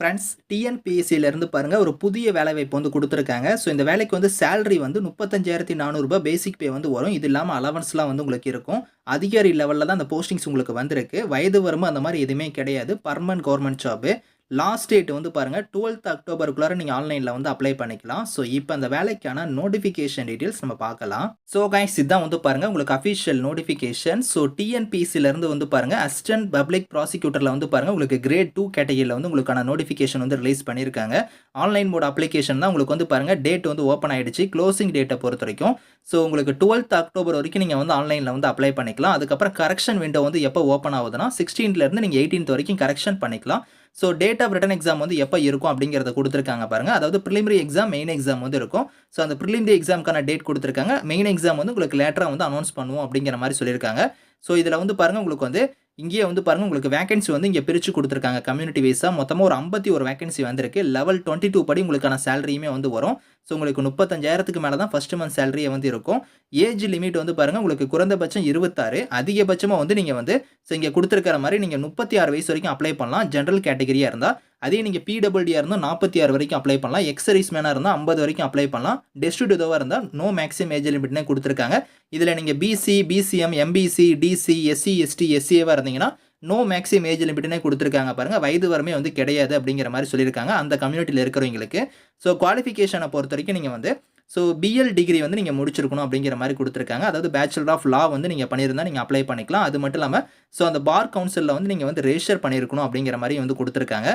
Friends டிஎன்பிஎஸ்சியிலேருந்து பாருங்கள் ஒரு புதிய வேலைவாய்ப்பு வந்து கொடுத்துருக்காங்க. ஸோ இந்த வேலைக்கு வந்து சேலரி வந்து முப்பத்தஞ்சாயிரத்தி நானூறுரூபா பேசிக் பே வந்து வரும். இது இல்லாமல் அலவன்ஸ்லாம் வந்து உங்களுக்கு இருக்கும். அதிகாரி லெவலில் தான் அந்த போஸ்டிங்ஸ் உங்களுக்கு வந்திருக்கு. வயது வரம்பு அந்த மாதிரி எதுவுமே கிடையாது. Permanent government job last date வந்து பாருங்கள் டுவெல்த் அக்டோபருக்குள்ளார நீங்கள் ஆன்லைனில் வந்து அப்ளை பண்ணிக்கலாம். ஸோ இப்போ அந்த வேலைக்கான நோட்டிஃபிகேஷன் டீட்டெயில்ஸ் நம்ம பார்க்கலாம். ஸோ கைஸ் இதுதான் வந்து பாருங்கள் உங்களுக்கு அஃபிஷியல் நோட்டிஃபிகேஷன் ஸோ டிஎன்பிசிலேருந்து வந்து பாருங்கள் அசிஸ்டன்ட் பப்ளிக் ப்ராசிக்யூட்டரில் வந்து பாருங்கள் உங்களுக்கு கிரேட் டூ கேட்டகரியில் வந்து உங்களுக்கான நோட்டிஃபிகேஷன் வந்து ரிலீஸ் பண்ணியிருக்காங்க ஆன்லைன் மோட் அப்ளிகேஷன் தான் உங்களுக்கு வந்து பாருங்கள் டேட் வந்து ஓப்பன் ஆகிடுச்சு க்ளோசிங் டேட்டை பொறுத்த வரைக்கும் ஸோ உங்களுக்கு டுவெல்த் அக்டோபர் வரைக்கும் நீங்கள் வந்து ஆன்லைனில் வந்து அப்ளை பண்ணிக்கலாம். அதுக்கப்புறம் கரெக்ஷன் விண்டோ வந்து எப்போ ஓப்பன் ஆகுதுன்னா 16th ல இருந்து நீங்கள் எயிட்டீன்த் வரைக்கும் கரெக்ஷன் பண்ணிக்கலாம். So date of written exam வந்து எப்போ இருக்கும் அப்படிங்கிறத கொடுத்துருக்காங்க பாருங்கள் அதாவது ப்ரிலிமினரி எக்ஸாம் மெயின் எக்ஸாம் வந்து இருக்கும். ஸோ அந்த ப்ரிலிமினரி எக்ஸாமுக்கான டேட் கொடுத்துருக்காங்க. மெயின் எக்ஸாம் வந்து உங்களுக்கு லேட்டராக வந்து அனௌன்ஸ் பண்ணுவோம் அப்படிங்கிற மாதிரி சொல்லியிருக்காங்க. ஸோ இதில் வந்து பாருங்கள் உங்களுக்கு வந்து இங்கேயே வந்து பாருங்கள் உங்களுக்கு வேகன்சி வந்து இங்கே பிரித்து கொடுத்துருக்காங்க. கம்யூனிட்டி வைஸாக மொத்தமாக ஒரு ஐம்பத்தி ஒரு வேகன்சி வந்திருக்கு. லெவல் டுவெண்ட்டி டூ படி உங்களுக்கான சேலரியுமே வந்து வரும். ஸோ உங்களுக்கு முப்பத்தஞ்சாயிரத்துக்கு மேலே தான் ஃபஸ்ட்டு மந்த் சேலரியை வந்து இருக்கும். ஏஜ் லிமிட் வந்து பாருங்கள் உங்களுக்கு குறைந்தபட்சம் இருபத்தாறு. அதிகபட்சமாக வந்து நீங்கள் வந்து ஸோ இங்கே கொடுத்துருக்கிற மாதிரி நீங்கள் முப்பத்தி ஆறு வயசு வரைக்கும் அப்ளை பண்ணலாம். ஜென்ரல் கேட்டகரியாக இருந்தால் அதே நீங்கள் பிடபிள்டியாக இருந்தால் நாற்பத்தி ஆறு வரைக்கும் அப்ளை பண்ணலாம். எக்ஸரைஸ் மேனாக இருந்தால் ஐம்பது வரைக்கும் அப்ளை பண்ணலாம். டெஸ்டியூட் இதுவாக இருந்தால் நோ மேக்ஸிமம் ஏஜ் லிமிட்னே கொடுத்துருக்காங்க. இதில் நீங்கள் PC PCM MBC DC SC ST எஸ்சிஏவாக இருந்தீங்கன்னா நோ மேக்ஸிமம் ஏஜ் லிமிட்னே கொடுத்துருக்காங்க பாருங்கள் வயது வரமே வந்து கிடையாது அப்படிங்கிற மாதிரி சொல்லியிருக்காங்க அந்த கம்யூனிட்டியில் இருக்கிறவங்களுக்கு. ஸோ குவாலிஃபிகேஷனை பொறுத்த வரைக்கும் நீங்கள் வந்து ஸோ பிஎல் டிகிரி வந்து நீங்கள் முடிச்சிருக்கணும் அப்படிங்கிற மாதிரி கொடுத்துருக்காங்க. அதாவது பேச்சுலர் ஆஃப் லா வந்து நீங்கள் பண்ணியிருந்தால் நீங்கள் அப்ளை பண்ணிக்கலாம். அது மட்டும் இல்லாமல் ஸோ அந்த பார் கவுன்சிலில் வந்து நீங்கள் வந்து ரெஜிஸ்டர் பண்ணியிருக்கணும் அப்படிங்கிற மாதிரி வந்து கொடுத்துருக்காங்க.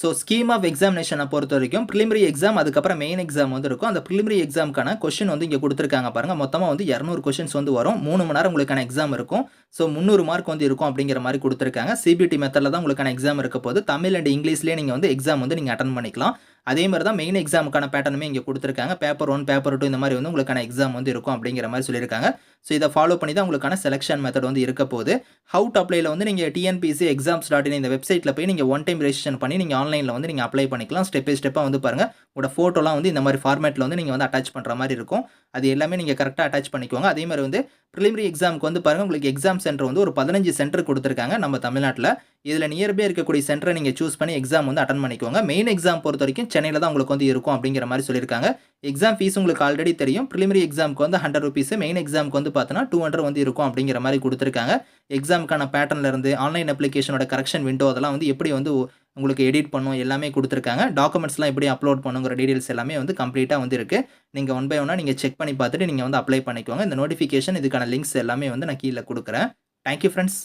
ஸோ ஸ்கீம் ஆஃப் எக்ஸாமினேஷனை பொறுத்த வரைக்கும் ப்ரிலிமரி எக்ஸாம் அதுக்கப்புறம் மெயின் எக்ஸாம் வந்து இருக்கும். அந்த ப்ரிலிமரி எக்ஸாமுக்கான கொஷின் வந்து இங்கே கொடுத்துருக்காங்க பாருங்கள் மொத்தமாக வந்து இரநூறு கொஷின்ஸ் வந்து வரும். மூணு மணி நேரம் உங்களுக்கான எக்ஸாம் இருக்கும். ஸோ முந்நூறு மார்க் வந்து இருக்கும் அப்படிங்கிற மாதிரி கொடுத்துருக்காங்க. சிபிடி மெத்தடில் தான் உங்களுக்கான எக்ஸாம் இருக்க போது தமிழ் அண்ட் இங்கிலீஷ்லேயே நீங்கள் வந்து எக்ஸாம் வந்து நீங்கள் அட்டன் பண்ணிக்கலாம். அதே மாதிரி தான் மெயின் எக்ஸாமுக்கான பேட்டர்னுமே இங்கே கொடுத்துருக்காங்க. பேப்பர் ஒன் பேப்பர் டூ இந்த மாதிரி வந்து உங்களுக்கான எக்ஸாம் வந்து இருக்கும் அப்படிங்கிற மாதிரி சொல்லியிருக்காங்க. ஸோ இதை ஃபாலோ பண்ணி தான் உங்களுக்கான செலெக்ஷன் மெத்தட் வந்து இருக்க போகுது. ஹவு டு அப்ளைல வந்து நீங்கள் டிஎன்பிசி எக்ஸாம்ஸ் டாட் இன் இந்த வெப்சைட்டில் போய் நீங்கள் ஒன் டைம் ரெஜிஸ்ட்ரேஷன் பண்ணி நீங்கள் ஆன்லைனில் வந்து நீங்கள் அப்ளை பண்ணிக்கலாம். ஸ்டெப் பை ஸ்டெப்பாக வந்து பாருங்கள் உங்களோட ஃபோட்டோலாம் வந்து இந்த மாதிரி ஃபார்மேட்டில் வந்து நீங்கள் வந்து அட்டாச் பண்ணுற மாதிரி இருக்கும். அது எல்லாமே நீங்கள் கரெக்டாக அட்டாச் பண்ணிக்கோங்க. அதே மாதிரி வந்து ப்ரிலிமினரி எக்ஸாமுக்கு வந்து பாருங்கள் உங்களுக்கு எக்ஸாம் சென்டர் வந்து ஒரு பதினஞ்சு சென்டர் கொடுத்துருக்காங்க நம்ம தமிழ்நாட்டில். இதில் நியர்பை இருக்கக்கூடிய சென்டரை நீங்கள் சூஸ் பண்ணி எக்ஸாம் வந்து அட்டன் பண்ணிக்கோங்க. மெயின் எக்ஸாம் பொறுத்த வரைக்கும் சென்னையில் தான் உங்களுக்கு வந்து இருக்கும் அப்படிங்கிற மாதிரி சொல்லியிருக்காங்க. எக்ஸாம் ஃபீஸ் உங்களுக்கு ஆல்ரெடி தெரியும். ப்ரிலிமரி எக்ஸாமுக்கு வந்து ஹண்ட்ரட் ருபீஸ் மெயின் எக்ஸாமுக்கு வந்து பார்த்தோன்னா டூ ஹண்ட்ரட் வந்து இருக்கும் அப்படிங்கிற மாதிரி கொடுத்துருக்காங்க. எக்ஸாமுக்கான பேட்டர்ன்லேருந்து ஆன்லைன் அப்ளிகேஷனோட கரெக்ஷன் விண்டோ அதெல்லாம் வந்து எப்படி வந்து உங்களுக்கு எடிட் பண்ணும் எல்லாமே கொடுத்துருக்காங்க. டாக்குமெண்ட்ஸ்லாம் எப்படி அப்லோட் பண்ணுங்கிற டீடைல்ஸ் எல்லாமே வந்து கம்ப்ளீட்டாக வந்து இருக்குது நீங்கள் ஒன் பை ஒன்னாக நீங்கள் செக் பண்ணி பார்த்துட்டு நீங்கள் வந்து அப்ளை பண்ணிக்கோங்க. இந்த நோட்டிஃபிகேஷன் இதுக்கான லிங்க்ஸ் எல்லாமே வந்து நான் கீழே கொடுக்குறேன். Thank you friends